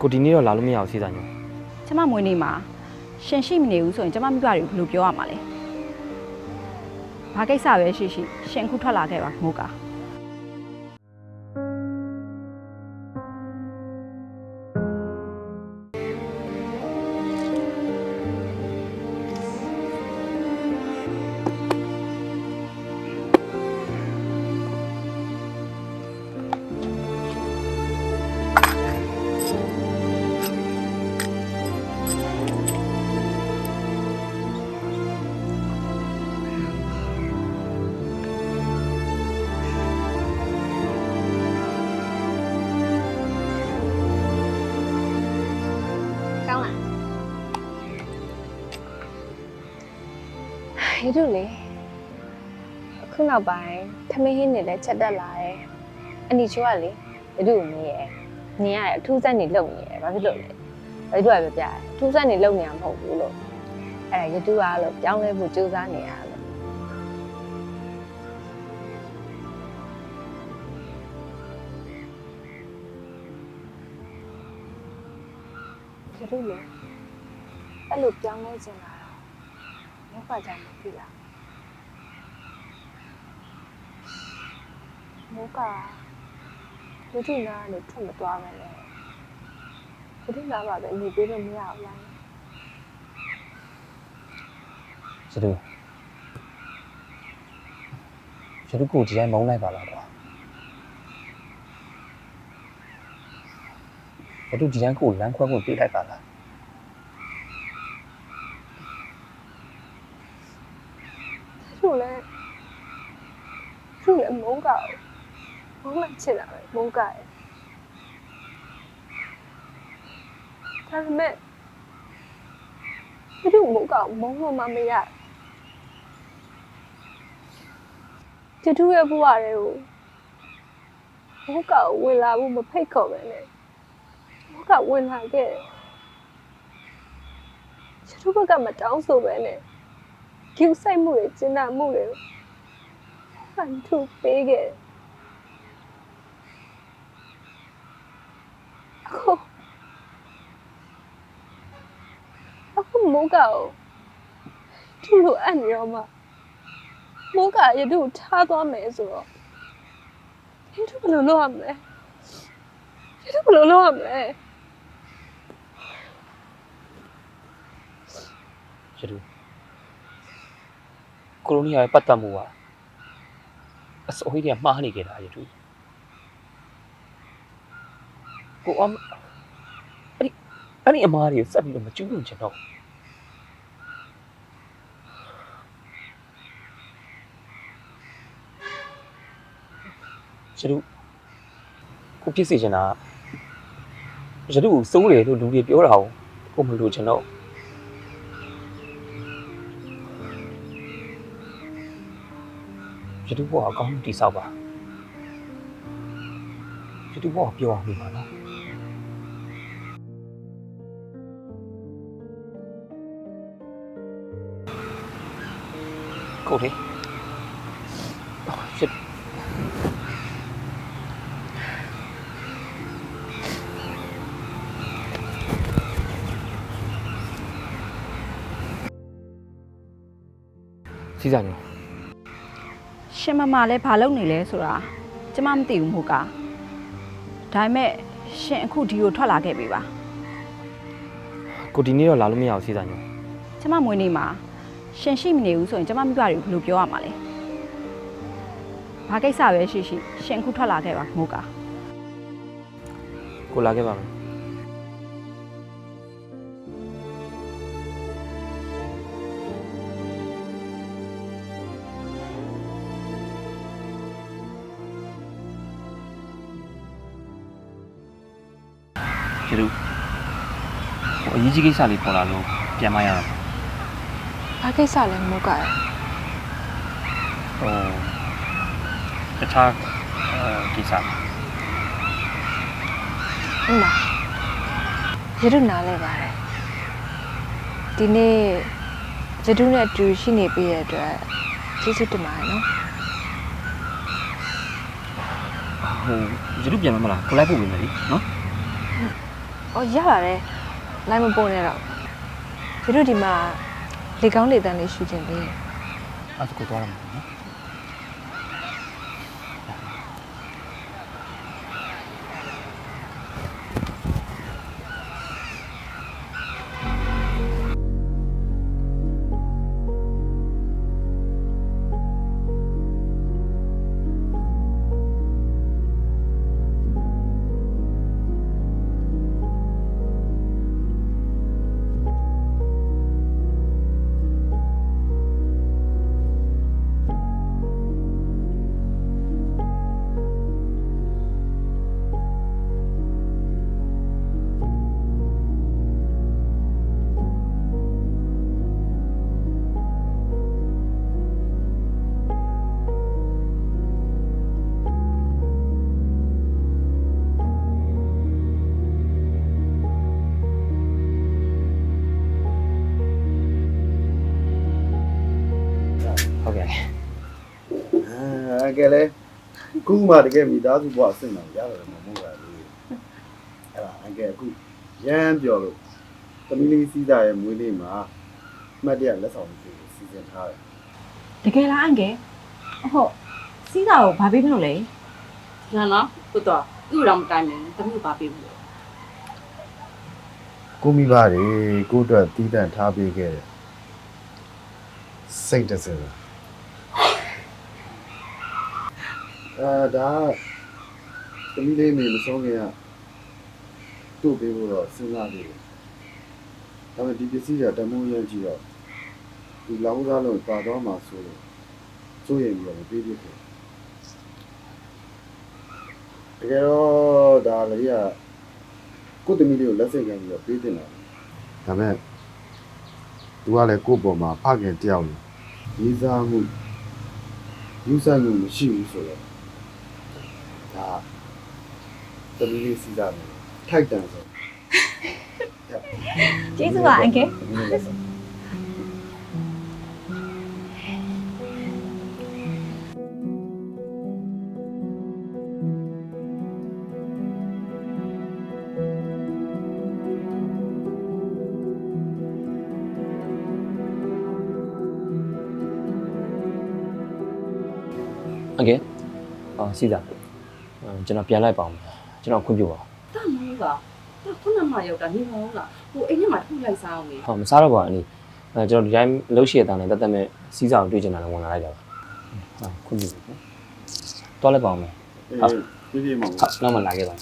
ကိုဒီနေ့တော့လာလို့မရအောင်စီးစားညိုကျမမွေးနေ့မှာရှင်ရှိမနေဘူးဆိုရင်ကျမမိဘတွေကိုဘယ်လိုပြောရမှာလဲဘာကိစ္စပဲရှိရှိရှင်အခုထွက်လာခဲ့ပါမိုးကာကော ဟေးတို့လေအခုနောက်ပိုင်းထမင်းဟင်းတွေလည်းချက်တက်လာတယ်အနီချိုကလေဘယ်သူ့ကိုမေးရဲနင်ရတယ်အထူးစက်နေလုံနေရဲဘာဖြစ်လို့လဲဘယ်သူကပဲပြရဲအထူးစက်နေလုံနေရမဟုတ်ဘူးလို့အဲ့ဒါရတူကလို့ပြောင်းလဲဖို့ကြိုးစားနေရလို့ရတူလေအဲ့လိုပြောင်းလဲချင်လာတော့ လောကကြောင့်မဖြစ်လားမောကရတူနာကနေထွက်မသွားမယ်လေရတူနာပါပဲနေပေးလို့မရဘူးလားစတူစတူကိုဒီတိုင်းမုန်းလိုက်ပါလားကွာဘတူဒီတိုင်းကိုလမ်းခွဲဖို့ပြေးလိုက်ပါလား သူ့လည်းသူ့လည်းမုန်းကောက်မုန်းလိုက်ချင်တာပဲမုန်းကောက်ရဲ့ဒါပေမဲ့သူ့မုန်းကောက်မုန်းလို့မမရကျတူရဲ့ဘဝတွေကိုမုန်းကောက်ဝင်လာဖို့မဖိတ်ခေါ်ပဲနဲ့မုန်းကောက်ဝင်လာခဲ့တယ်ကျတူဘက်ကမတောင်းဆိုပဲနဲ့ ကျူဆိုင်မှုတွေကျင်းတာမှုတွေကိုဖန်ထုပေးခဲ့တယ်အခုအခုမိုးကောသူ့လိုအပ်နေတော့မှမိုးကရတူထားသွားမယ်ဆိုတော့ရတူဘယ်လိုလုပ်ရမလဲရတူဘယ်လိုလုပ်ရမလဲစတူ ကိုလိုနီယာရဲ့ပတ်သက်မှုကအစိုးရကမှားနေကြတာရတူကိုအမအဲ့ဒီအဲ့ဒီအမားတွေကိုစက်ပြီးတော့မကျူးလွန်ချင်တော့စတူကိုဖြစ်စီချင်တာကစတူကိုစိုးတယ်လို့လူတွေပြောတာကိုကိုမလို့ချင်တော့ ရတူဘောအကောင်းတိဆောက်ပါရတူဘောပြောအောင်ပါနော်ကိုလေရှစ်စီစားညို ရှင်မမလည်းဘာလုပ်နေလဲဆိုတာကျမမသိဘူးမိုးကာဒါပေမဲ့ရှင်အခုဒီကိုထွက်လာခဲ့ပြီပါကိုဒီနေ့တော့လာလို့မရအောင်စီးစားညိုကျမမွေးနေ့မှာရှင်ရှိမနေဘူးဆိုရင်ကျမမိဘတွေကိုဘယ်လိုပြောရမှာလဲဘာကိစ္စပဲရှိရှိရှင်အခုထွက်လာခဲ့ပါမိုးကာကိုလာခဲ့ပါမယ် ကျတူဟိုအရေးကြီးကိစ္စလေးပေါ်လာလို့ပြန်မရတော့ဘာကိစ္စလဲမိုးကရဲ့ဟိုတခြားအဲကိစ္စဥမာရတုနားလဲပါတယ်ဒီနေ့ရတုနဲ့အတူရှိနေပြီးတဲ့အတွက်ကျေးဇူးတင်ပါတယ်နော်ဟိုကျတူပြန်မမလားကိုလိုက်ဖို့ဝင်မယ်လीနော် အော်ရပါတယ်လိုက်မပုံနဲ့တော့ဒီတို့ဒီမှာလေကောင်းလေတန်းလေးရှူခြင်းလေးအဲ့ဒါကိုသွားရမှာနော် အဲကဲလေခုမှတကယ်မိသားစုဘဝအဆင့်မှာရတယ်မဟုတ်ပါဘူးအဲ့ဒါအကဲအခုရမ်းပြောလို့သမီးလေးစီးသားရဲ့မွေးနေ့မှာအမှတ်တရလက်ဆောင်လေးကိုစီစဉ်ထားတယ်တကယ်လားအန်ကယ်ဟုတ်စီးတာကိုဘာပေးမလို့လဲညာနော်ကိုတော့သူ့တော့မတိုင်ဘူးတမှုပါပေးဘူးကိုမိပါတယ်ကိုအတွက်တီးတန့်ထားပေးခဲ့တယ်စိတ်တစင် အာဒါသမီးလေးနေမဆုံးခင်ကတို့ပေးဖို့တော့စဉ်းစားနေတယ်ဒါပေမဲ့ဒီပစ္စည်းကတမိုးရမ်းကြည့်တော့ဒီလောင်းစားလုံးပါတော့မှဆိုလို့စိုးရင်ပြီးတော့မပေးဖြစ်ဘူးတကယ်တော့ဒါလည်းကကိုယ့်သမီးလေးကိုလက်ဆင့်ခံပြီးတော့ပေးတင်တာဒါပေမဲ့သူကလည်းကိုယ့်ပေါ်မှာဖခင်တယောက်နေရေးစားမှုယူဆိုင်မှုမရှိဘူးဆိုတော့ ဒါသမီးလေးစီးစားတယ်ထိုက်တန်ဆိုကျေးဇူးပါအန် ကျွန်တော်ပြန်လိုက်ပါအောင်ကျွန်တော်ခွင့်ပြုပါဦးတမေးပါတခုနမှရောက်တာနေပါဦးလားဟိုအိမ်ထဲမှာထုတ်လိုက်စားအောင်လေဟုတ်မစားတော့ပါဘူးအနီအဲကျွန်တော်ဒီတိုင်းလှုပ်ရှည်တာနဲ့တသက်မဲ့စီးစာကိုတွေ့ကျင်တာနဲ့ဝင်လာလိုက်တာပါဟုတ်ခွင့်ပြုပါတော့လိုက်ပါအောင်ဟုတ်ပြည့်ပြည့်မှာဟုတ်နောက်မှလာခဲ့ပါ